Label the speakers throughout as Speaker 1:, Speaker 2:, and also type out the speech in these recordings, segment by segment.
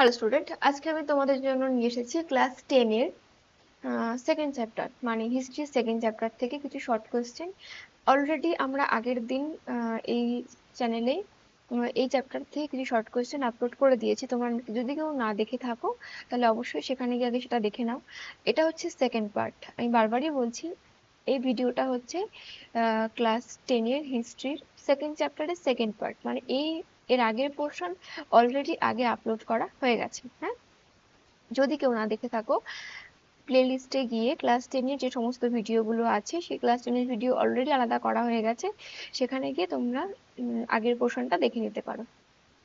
Speaker 1: Hello student আজকে আমি তোমাদের জন্য নিয়ে এসেছি ক্লাস টেনের সেকেন্ড চ্যাপ্টার মানে হিস্ট্রি সেকেন্ড চ্যাপ্টার থেকে কিছু শর্ট কোয়েশ্চেন অলরেডি আমরা আগের দিন এই চ্যানেলে এই চ্যাপ্টার থেকে কিছু শর্ট কোয়েশ্চেন আপলোড করে দিয়েছি। তোমরা যদি কেউ না দেখে থাকো, তাহলে অবশ্যই সেখানে গিয়ে আগে সেটা দেখে নাও। এটা হচ্ছে সেকেন্ড পার্ট আমি বারবারই বলছি, এই ভিডিওটা হচ্ছে ক্লাস টেনের হিস্ট্রির সেকেন্ড চ্যাপ্টারের সেকেন্ড পার্ট মানে এই এর আগের পোর্শন অলরেডি আগে আপলোড করা হয়ে গেছে হ্যাঁ? যদি কেউ না দেখে থাকো প্লেলিস্টে গিয়ে ক্লাস টেনের যে সমস্ত ভিডিওগুলো আছে, সেই ক্লাস টেনের ভিডিও অলরেডি আলাদা করা হয়ে গেছে, সেখানে গিয়ে তোমরা আগের পোর্শনটা দেখে নিতে পারো।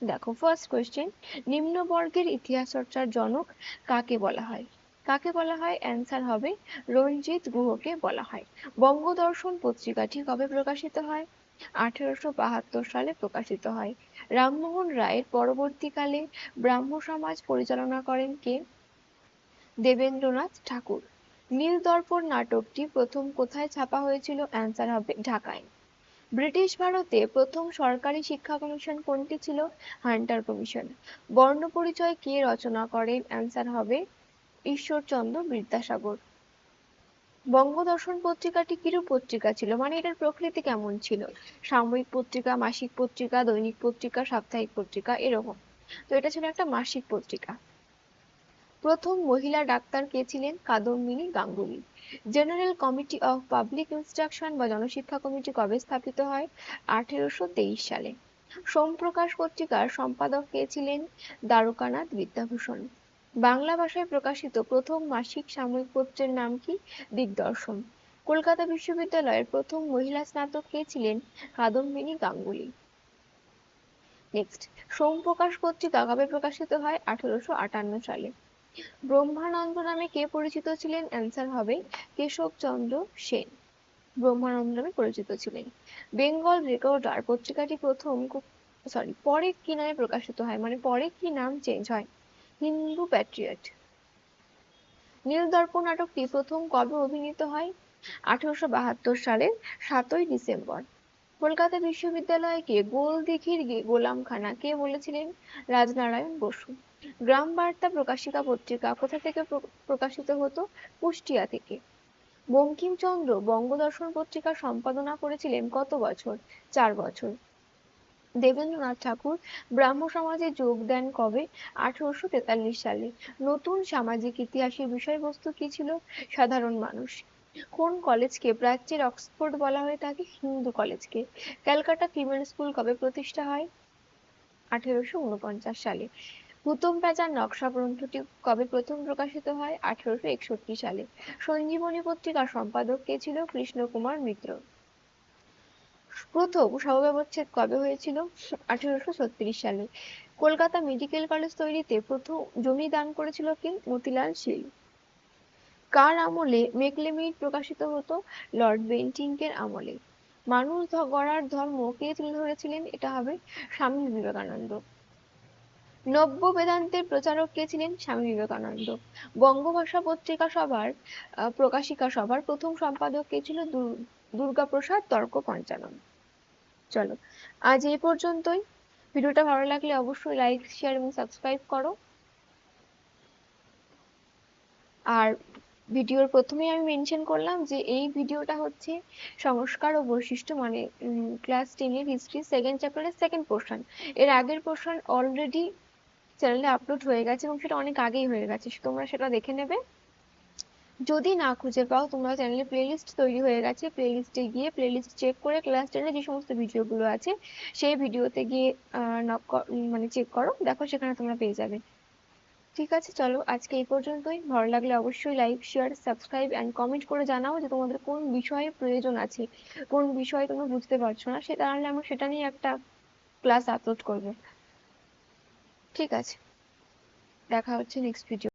Speaker 1: দেখো ফার্স্ট কোয়েশ্চেন নিম্নবর্গের ইতিহাস চর্চার জনক কাকে বলা হয়? কাকে বলা হয়? অ্যান্সার হবে রঞ্জিত গুহকে বলা হয়। বঙ্গদর্শন পত্রিকাটি কবে প্রকাশিত হয়? আঠেরোশো বাহাত্তর সালে প্রকাশিত হয়। রামমোহন রায়ের পরবর্তীকালে ব্রাহ্ম সমাজ পরিচালনা করেন কে? দেবেন্দ্রনাথ ঠাকুর। নীলদর্পণ নাটকটি প্রথম কোথায় ছাপা হয়েছিল? অ্যান্সার হবে ঢাকায়। ব্রিটিশ ভারতে প্রথম সরকারি শিক্ষা কমিশন কোনটি ছিল? হান্টার কমিশন বর্ণ পরিচয় কে রচনা করেন অ্যান্সার হবে ঈশ্বরচন্দ্র বিদ্যাসাগর। বঙ্গদর্শন পত্রিকাটি কিরূপ পত্রিকা ছিল? মানে এটার প্রকৃতি কেমন ছিল? সাময়িক পত্রিকা, মাসিক পত্রিকা, দৈনিক পত্রিকা, সাপ্তাহিক পত্রিকা, এরকম। তো এটা ছিল একটা মাসিক পত্রিকা। প্রথম মহিলা ডাক্তার কে ছিলেন? Kadambini Ganguly. General committee of public instruction বা জনশিক্ষা কমিটি কবে স্থাপিত হয়? আঠেরোশো তেইশ সালে। সোমপ্রকাশ পত্রিকার সম্পাদক কে ছিলেন? দ্বারকানাথ বিদ্যাভূষণ। বাংলা ভাষায় প্রকাশিত প্রথম মাসিক সাময়িক পত্রের নাম কি? দিগদর্শন। কলকাতা বিশ্ববিদ্যালয়ের প্রথম মহিলা স্নাতক কে ছিলেন? কাদম্বিনী গাঙ্গুলি। নেক্সট সোমপ্রকাশ পত্রিকা কবে প্রকাশিত হয়? আঠারোশো আটান্ন সালে। ব্রহ্মানন্দ নামে কে পরিচিত ছিলেন? অ্যান্সার হবে কেশবচন্দ্র সেন। ব্রহ্মানন্দ নামে পরিচিত ছিলেন। বেঙ্গল রেকর্ডার পত্রিকাটি প্রথম সরি পরে কি নামে প্রকাশিত হয়? মানে পরে কি নাম চেঞ্জ হয়? হিন্দু প্যাট্রিয়ট নীলদর্পণ নাটকটি প্রথম কবে অভিনীত হয় আঠারোশো বাহাত্তর সালের সাতই ডিসেম্বর। কলকাতা বিশ্ববিদ্যালয়কে গোল দিঘির গোলামখানা কে বলেছিলেন রাজনারায়ণ বসু। গ্রাম বার্তা প্রকাশিকা পত্রিকা কোথা থেকে প্রকাশিত হতো? কুষ্টিয়া থেকে। বঙ্কিমচন্দ্র বঙ্গদর্শন পত্রিকা সম্পাদনা করেছিলেন কত বছর? চার বছর। দেবেন্দ্রনাথ ঠাকুর ব্রাহ্ম সমাজে যোগ দেন কবে? আঠারোশো তেতাল্লিশ সালে। নতুন সামাজিক ইতিহাসের বিষয়বস্তু কি ছিল? সাধারণ মানুষ। কোন কলেজকে প্রাচ্যের অক্সফোর্ড বলা হয়ে থাকে হিন্দু কলেজকে। ক্যালকাটা ফিমেল স্কুল কবে প্রতিষ্ঠা হয়? আঠেরোশো উনপঞ্চাশ সালে। হুতম প্যাঁচার নকশা গ্রন্থটি কবে প্রথম প্রকাশিত হয়? আঠেরোশো একষট্টি সালে। সঞ্জীবনী পত্রিকার সম্পাদক কে ছিল? কৃষ্ণকুমার মিত্র। প্রথম সভাব্যবচ্ছেদ কবে হয়েছিল? আঠেরোশো ছত্রিশ সালে। কলকাতা মেডিকেল কলেজ তৈরিতে প্রথম জমি দান করেছিল কে? মতিলাল শীল কার আমলে? মেকলেমিড প্রকাশিত হতো লর্ড বেন্টিংকের আমলে। মানুষ গড়ার ধর্ম কে তুলে ধরেছিলেন এটা হবে স্বামী বিবেকানন্দ। নব্য বেদান্তের প্রচারক কে ছিলেন? স্বামী বিবেকানন্দ। বঙ্গভাষা পত্রিকা সভার প্রকাশিকা সভার প্রথম সম্পাদক কে ছিল দুর্গাপ্রসাদ, তর্ক পঞ্চানন। চলো, আজ এই পর্যন্তই। ভিডিওটা ভালো লাগলে অবশ্যই লাইক শেয়ার এবং সাবস্ক্রাইব করো। আর ভিডিওর প্রথমেই আমি মেনশন করলাম যে এই ভিডিওটা হচ্ছে সংস্কার ও বৈশিষ্ট্য মানে ক্লাস টেনের হিস্ট্রি সেকেন্ড চ্যাপ্টারের সেকেন্ড পোর্শন এর আগের পোর্শন অলরেডি চ্যানেলে আপলোড হয়ে গেছে এবং সেটা অনেক আগেই হয়ে গেছে। তোমরা সেটা দেখে নেবে। যদি না খুঁজে পাও, তোমরা চ্যানেলে প্লেলিস্ট তৈরি হয়ে গেছে। প্লেলিস্টে গিয়ে প্লেলিস্ট চেক করে ক্লাস টেনে যে সমস্ত ভিডিওগুলো আছে, সেই ভিডিওতে গিয়ে মানে চেক করো, দেখো সেখানে তোমরা পেয়ে যাবে। ঠিক আছে, চলো আজকে এই পর্যন্তই। ভালো লাগলে অবশ্যই like share subscribe and comment করে জানাও যে তোমাদের কোন বিষয়ে প্রয়োজন আছে। কোন বিষয়ে তোমরা বুঝতে পারছ না সেটা তাহলে আমরা সেটা নিয়ে একটা ক্লাস আপলোড করব। ঠিক আছে, দেখা হচ্ছে নেক্সট ভিডিও